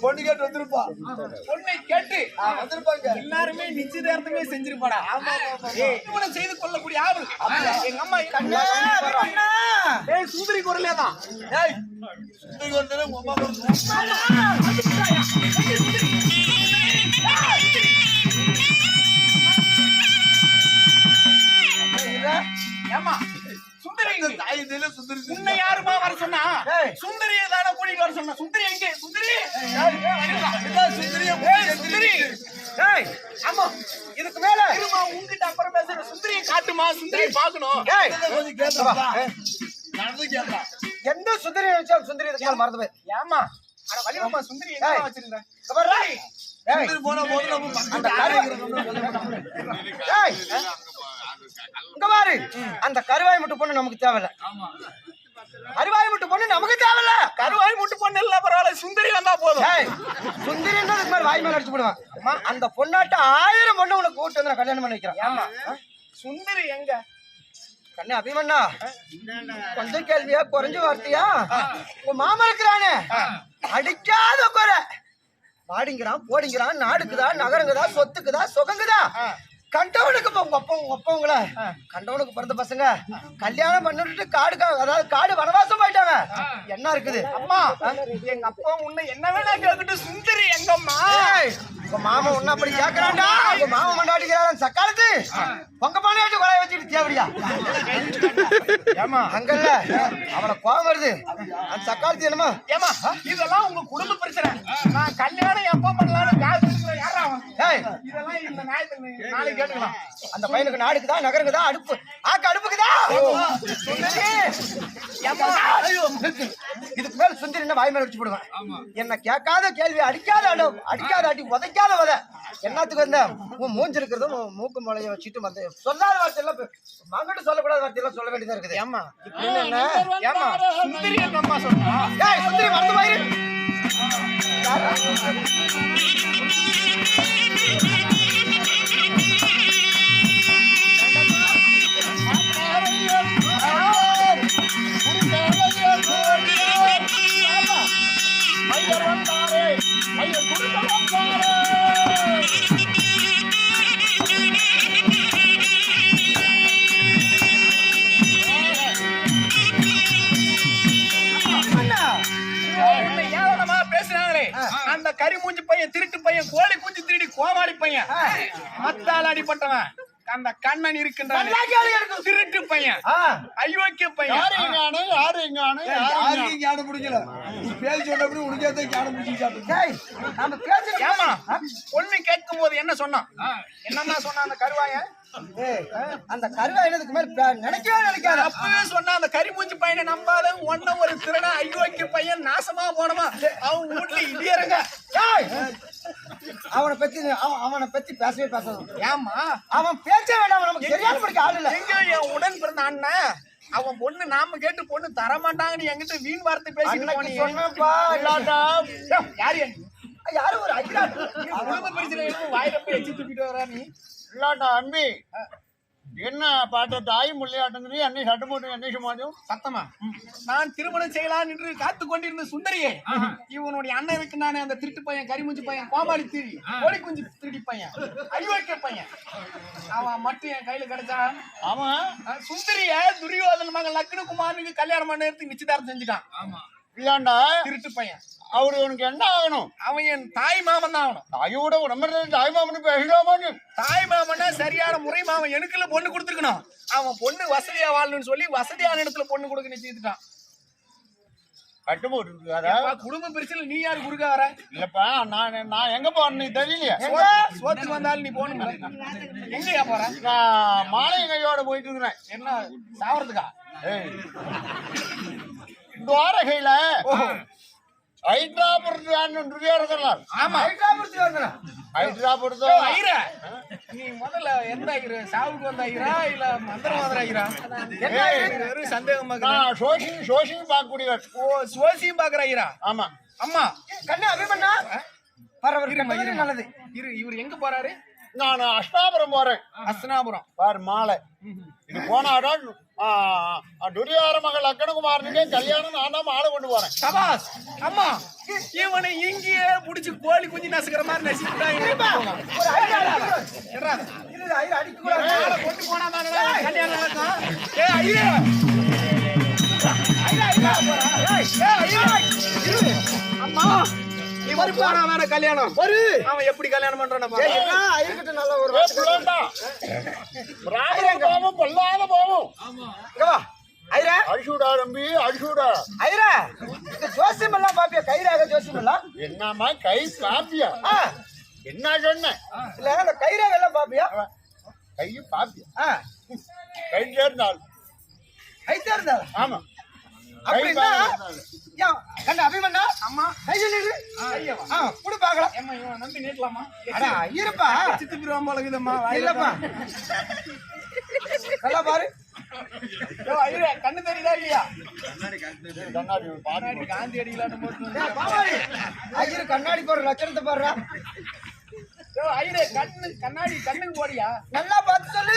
பொண்ணு கேட்டு வந்திருப்பா. பொண்ணை கேட்டு வந்திருப்பாங்க. எல்லாருமே நிச்சயதார்த்தமே செஞ்சிருப்பாடா. திருமணம் செய்து கொள்ளக்கூடிய ஆவல் எங்க அம்மா கண்ணா. ஏய் சுந்தரி குரலே தான். ஏய், சுந்தரி உங்க அம்மா எந்த சுந்தரி நினைச்சா சுந்தரி இருக்கால் மறந்து போய் ஏமா சுந்தரி சுந்தரி போனா போது அந்த இங்க பாரு. கருவாய் முட்டு பொண்ணு நமக்கு தேவையில்ல. கருவாய் முட்டு பொண்ணு நமக்கு தேவையில்ல. கருவாய் முட்டு பொண்ணு இல்ல பரவாயில்ல. சுந்தரி வந்தா போதும். ஏய், சுந்தரின்னா இதுக்கு மேல வாய் மேல அடிச்சு போடுவான். அம்மா, அந்த பொண்ணாட்ட ஆயிரம் பொண்ணு உனக்கு கூட்டு வந்து நான் கல்யாணம் பண்ணி வைக்கிறேன். சுந்தரி எங்க? கண்ணு அபிமன்னா கொஞ்சம் கேள்வியா குறைஞ்ச வார்த்தையா? உன் மாமா இருக்கிறானே. அடிக்காத குறை பாடிங்கிறான் போடிங்கிறான் நாடுக்குதா நகரங்குதா சொத்துக்குதா சுகங்குதா? கண்டவனுக்கு உங்க உங்க அப்பவங்கள கண்டவனுக்கு பிறந்த பசங்க கல்யாணம் பண்ணிட்டு காடு அதாவது காடு வனவாசம் போயிட்டாங்க. என்ன இருக்குது? அம்மா எங்க அப்பா உன்னை என்ன வேணா கேட்கட்டும் சுந்தரி எங்கம்மா? ஏய், உங்க மாமா ஒண்ணு அப்படி கேக்குறான்டா. உங்க மாமா மண்டாடிக்கிறான் சக்காலத்து. பொங்க பானையாட்டு கொலைய வச்சுட்டு தேவடியா? ஏமா அங்கல்ல அவனை கோபம் வருது. அந்த சக்காலத்து என்னமா ஏமா இதெல்லாம் உங்க குடும்ப பிரச்சனை. நான் கல்யாணம் எப்ப நாளைக்கு கேட்டுக்கலாம். அந்த பையனுக்கு நாடுக்குதா நகருக்குதா அடுப்பு? ஆக்கு அடுப்புக்குதா? இதுக்கு மேல சுந்தரி என்ன வாய் மேல அடிச்சு போடுவேன் என்ன கேட்காத கேள்வி அடிக்காத அடி அடிக்காத அடி உதைக்காத உத என்னத்துக்கு வந்த? உன் மூஞ்சி இருக்கிறதும் உன் மூக்கு முளைய வச்சுட்டு வந்து. சொல்லாத வார்த்தை எல்லாம் மங்கிட்ட சொல்லக்கூடாத வார்த்தை எல்லாம் சொல்ல வேண்டியதா இருக்குது. ஏமா என்ன ஏமா சுந்தரி அம்மா சொன்னா. ஏய் சுந்தரி மறந்து போயிரு. உன்னை அந்த கறி மூஞ்சி பையன் திருட்டு பையன் கோழி குஞ்சு திருடி கோமாளி பையன். மத்தால் அடிப்பட்டவன் அந்த கண்ணன் இருக்கின்றான். திருட்டு பையன். அயோக்கிய பையன். யாருக்கும் ஞானம் பிடிக்கல? நீ பேர் சொன்னபடி உனக்கே ஞானம் பிடிச்சி நம்ம பொண்ணு கேட்கும் போது என்ன சொன்னான்? என்னன்னா சொன்னான் அந்த கருவாயன்? அந்த கருவாயினதுக்கு மேல நினைக்கவே நினைக்காத. அப்பவே சொன்னா அந்த கரிமூஞ்சி பையனை நம்பாத ஒன்ன ஒரு திருடா ஐயோக்கிய பையன் நாசமா போனமா அவன் வீட்டுல இடியறங்க. அவனை பத்தி அவன் பத்தி பேசவே பேசாத. ஏமா அவன் பேச்சே வேண்டாம் நமக்கு சரியான படிக்க ஆள் இல்ல. எங்க என் உடன் பிறந்த அண்ணன் அவன் பொண்ணு நாம கேட்டு பொண்ணு தர மாட்டாங்கன்னு என்கிட்ட வீண் வார்த்தை பேசிட்டு சொன்னப்பா இல்லாட்டா. யாரு யாரும் ஒரு ஐயா குடும்ப பிரச்சனை வாயில போய் வச்சு தூக்கிட்டு வரா நீ? இல்லாட்டா அன்பி என்ன பாட்டு? தாய் முள்ளையாட்டுங்கிறீ அன்னை சட்டு போட்டு என்ன சும்மாதும் சத்தமா? நான் திருமணம் செய்யலாம் என்று காத்து கொண்டிருந்த சுந்தரியே இவனுடைய அண்ணன் இருக்கு நானே அந்த திருட்டு பையன் கரிமுஞ்சி பையன் கோமாளி திரி கோழி குஞ்சு திருடி பையன் அயோக்கிய பையன். அவன் மட்டும் என் கையில கிடைச்சா அவன் சுந்தரிய துரியோதன மகன் லக்னகுமாரனுக்கு கல்யாணம் பண்ணி நிச்சயதார்த்தம் செஞ்சுட்டான். இல்லாண்டா திருட்டு பையன். அவரு உனக்கு என்ன ஆகணும்? அவன் என் தாய் மாமன் தான் அவனும் தாயோட உடம்புல தாய் மாமனு தாய் மாமன்னா சரியான முறை மாமன். எனக்குள்ள பொண்ணு கொடுத்துருக்கணும். அவன் பொண்ணு வசதியா வாழணும்னு சொல்லி வசதியான இடத்துல பொண்ணு கொடுக்க நிச்சயித்துட்டான். கட்டு ஏப்பா, குடும்ப பிரச்சனை நீ யாரு குறுக்க வர? இல்லப்பா நான் நான் எங்க போறேன்னு தெரியலையே. சோத்து- சோத்துக்கு வந்தாலும் நீ போகணும் எங்கயா போற? நான் மாலை கையோட போயிட்டு இருக்கிறேன். என்ன சாவறதுக்கா? ஏய். துவாரகையில ஹைதராபாத் இருக்கலாம் ஆமா. ஹைதராபாத் ஏய், ஐயரே, நீ முதல்ல எந்த ஐயரு? சாவுக்கு வந்த இல்ல மந்திரவாதர் என்ன சந்தேகமா. நான் சோஷிங் பார்க்கக்கூடியவர். ஓ பாக்குற ஐயரா ஆமா. அம்மா. கண்ணு அபிமன்னா பரவாயில்ல. நல்லது. இரு இவர் எங்க போறாரு? நான் அஷ்டாபுரம் போறேன். அஸ்னாபுரம். பாரு மாலை. இது போனாதான் துரியார மகள் அக்கனகுமாரனுக்கே கல்யாணம் நான் தான் மாலை கொண்டு போறேன். சபாஸ் அம்மா இவனை இங்கேயே புடிச்சு கோழி குஞ்சு நசுக்கிற மாதிரி ஐயா ஐயா ஐயா. ஐயா ஐயா. இரு. இவன் போனா தானே கல்யாணம். ஒரு அவன் எப்படி கல்யாணம் பண்றான் ஏய், என்ன? ஐயர்கிட்ட நல்ல ஒரு. ராமன் பாவம் பொல்லாத பாவம் வா ஐரா. அடிச்சுடா தம்பி அடிச்சுடா ஐரா. இந்த ஜோசியம் எல்லாம் பாப்பியா? கைராக ஜோசியம் எல்லாம் என்னம்மா கை காப்பியா ஆ, என்ன சொன்ன இல்ல இந்த கைராக எல்லாம் பாப்பியா? கையை காப்பியா ஆ, கை சேர்ந்தாள் கை தேர்ந்தா ஆமா. கை அப்படின்னா சேர்ந்தாள். அபிமன்னா அம்மா. கையில் இரு குடு பாக்கலாம் நம்பி நீட்டலாமா? அடா இருப்பா. சித்து பிரிவாம இருக்குதம்மா இல்லப்பா. நல்லா பாரு. கண்ணு தெரியுதா இல்லையா? கண்ணாடி கண்ணாடி காந்தி அடிக்கலான்னு போட்டு கண்ணாடி போடுற லட்சணத்தை பாடுறா. ஐயரே கண்ணு கண்ணாடி கண்ணுக்கு போடியா நல்லா பார்த்து சொல்லு.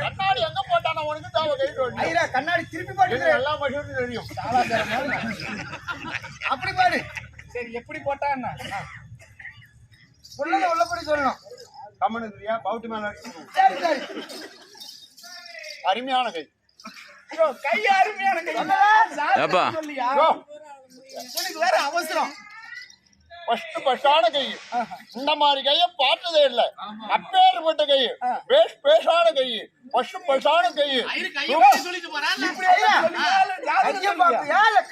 கண்ணாடி எங்க போட்டான உனக்கு தாவ கை தோண்டி. ஐயரா கண்ணாடி திருப்பி போட்டு எல்லா மனுஷனுக்கும் தெரியும். அப்படி பாரு. சரி எப்படி போட்டான்னா உள்ளத உள்ளபடி சொல்லணும். கம்மனுக்குரியா பவுட்டி மேல. சரி சரி. அருமையான கை. கை அருமையான கை. ஏப்பா. உனக்கு வேற அவசரம். ஃபர்ஸ்ட் ஃபர்ஸ்டான கை. இந்த மாதிரி கைய பார்த்ததே இல்ல. அப்பேற்பட்ட கை. பேஸ் பேஸான கை. ஃபர்ஸ்ட் ஃபர்ஸ்டான கை.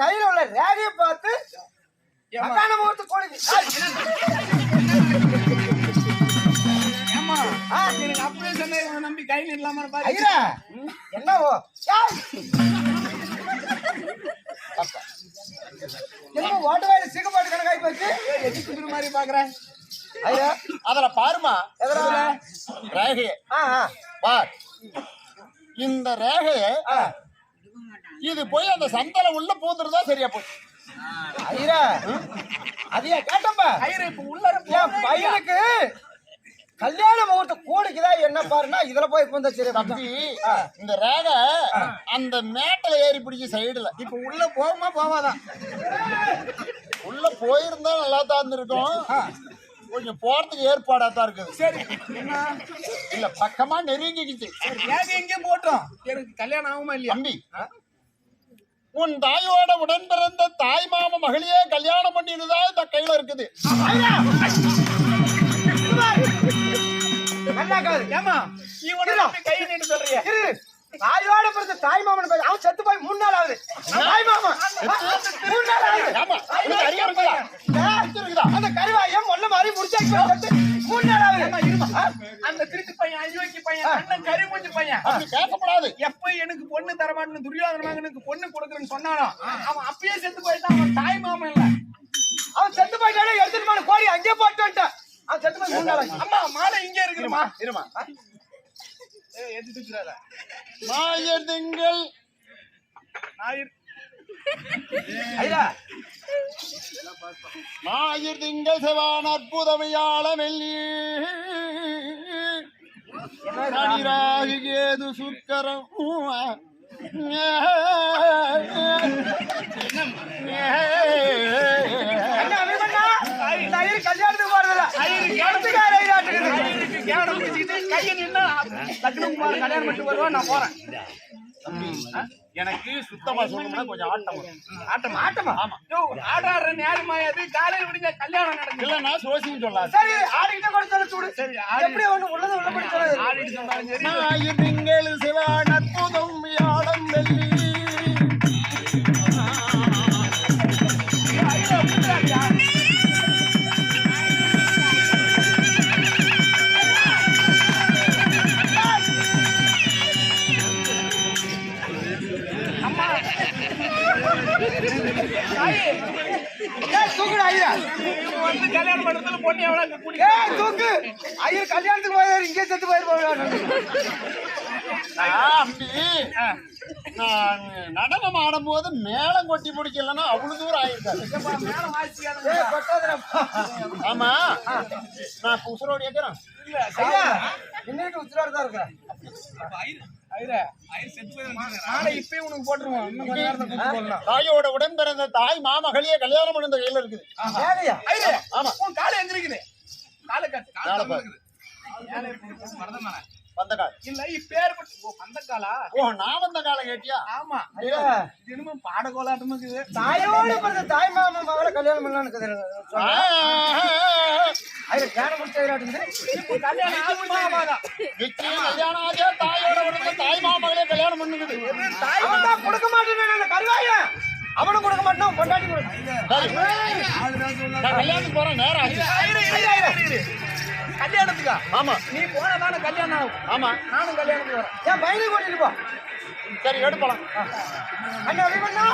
கையில உள்ள ரேகைய பார்த்து அக்கான முகத்து கோழி எனக்கு அப்படியே சொன்ன நம்பி கை நிடலாமான்னு பாரு. என்னவோ? ஏய்! என்னமோ ஓட்ட வயல சிகப்பாட்டு கணக்காய் போச்சு? எதுக்கு மாதிரி பாக்குறேன்? ஐயா அதுல பாருமா. எதனால ரேகைய. ஆ ஆ. பார். இந்த ரேகைய ஆ. இது போய் அந்த சந்தல உள்ள பூந்துருந்தா சரியா போச்சு. ஐயரா. அதையா கேட்டப்பா ஐயரே இப்ப இல்லையா? பையனுக்கு கல்யாண முகூர்த்தம் கூடுக்குதா என்ன பாருன்னா இதுல போய் இப்ப சரி தம்பி இந்த ரேகை அந்த மேட்டல ஏறி பிடிச்சி சைடுல. இப்ப உள்ள போகுமா போவாதா? உள்ள போயிருந்தா நல்லா தான் இருந்திருக்கும் கொஞ்சம் போறதுக்கு ஏற்பாடா தான் இருக்குது. சரி. என்ன இல்ல பக்கமா நெருங்கிக்கிச்சு. ஏங்க எங்கே போட்டோம். எனக்கு கல்யாணம் ஆகுமா இல்லையா? தம்பி உன் தாயோட உடன் பிறந்த தாய் மாம மகளியே கல்யாணம் பண்ணியதுதான் இந்த கையில இருக்குது. தாயோட பிறந்த தாய் மாமன் பேர் அவன் செத்து போய் மூணு நாள் ஆகுது தாய் மாமன் மூணு நாள் ஆகுது ஆமா. இருக்குதா நாள் ஆகுது இருமா. அந்த திருட்டு பையன் அயோக்கி பையன் அண்ணன் கறி மூஞ்சி பையன். பேசப்படாது. எப்ப எனக்கு பொண்ணு தரமாட்டேன்னு துரியோதன மகனுக்கு பொண்ணு கொடுக்குறேன்னு சொன்னானோ அவன் அப்பயே செத்து போயிட்டான். அவன் தாய் மாமன் இல்ல. அவன் செத்து போயிட்டானே எடுத்துட்டு போன கோழி அங்கேயே போட்டு அவன் செத்து போய் ஆச்சு அம்மா மாலை இங்கே இருக்குதுமா இருமா எடுத்துட்டு இருக்கிறாரா மாயர் திங்கள். ஞாயிறு. ஐயா மாயர் திங்கள் செவான் அற்புதமையாள வெள்ளி நனிராகி கேது சுக்கரம். கல்யாணத்துக்கு போறதில்ல. கையை கல்யாணம் பண்ணிட்டு நான் போறேன். எனக்கு சுத்தமா சொல்லணும்னா கொஞ்சம் ஆட்டம் வரும். ஆட்டமா ஆட்டமா ஆமா. யோ ஆடாடுற நேரமா அது காலையில விடிஞ்ச கல்யாணம் நடக்குது இல்லைன்னா சோசியம் சொல்லாது. சரி ஆடிக்கிட்ட கூட சொல்ல சூடு. சரி எப்படி ஒண்ணு உள்ளது உள்ளபடி சொல்லுது. ஆடிட்டு சொன்னாலும் சரி. மாயர் திங்கள் சிவான் அற்புதம் வந்து கல்யாணம் பண்றதுல பொண்ணு எவ்வளவு தூக்கு. ஐயர் கல்யாணத்துக்கு போயாரு இங்கே செத்து போயிருப்பாங்க நடனம் ஆடும்போது மேளம் கொட்டி முடிக்கலன்னா அவ்வளவு தூரம் ஆயிருக்காரு ஆமா. நான் உசுரோடு சாவு. இன்னைக்கு உச்சிரோட தான் இருக்கிறேன். தாயோட உடன் பிறந்த தாய் மாமகளையே கல்யாணம் பண்ண கையில இருக்குது. ஆமா. காலை எந்திரிக்குது. காலை காட்டு காலை பாரு. மேலே போட்டு மறந்தமானே. வந்த கால் இல்ல இப்பேர் ஓ அந்த காலா ஓ நான் வந்த காலம் கேட்டியா? ஆமா. ஐயா இது என்னமோ பாட கோலாட்டமா இருக்குது. தாயோட பிறந்த தாய் மாமா மகளை கல்யாணம் பண்ணலாம்னு ஐயா தியானம் முடிச்சது இப்போ கல்யாணம் ஆகுமா ஆகாதா நிச்சயம் கல்யாணம் ஆச்சா தாயோட உடன் தாய் மாமகளே கல்யாணம் பண்ணுங்குது அவன் தான் கொடுக்க மாட்டேன்னு அந்த கருவாயன் அவனும் கொடுக்க மாட்டான் பொண்டாட்டி கொடுக்க சரி. நான் கல்யாணத்துக்கு போறேன் நேரம் கல்யாணத்துக்கா? ஆமா. நீ போனா தானே கல்யாணம் ஆகும். ஆமா. நானும் கல்யாணத்துக்கு வரேன். என் பையனை கூட்டிட்டு போ? சரி எடுப்பலாம் அண்ணா அபிமன்னா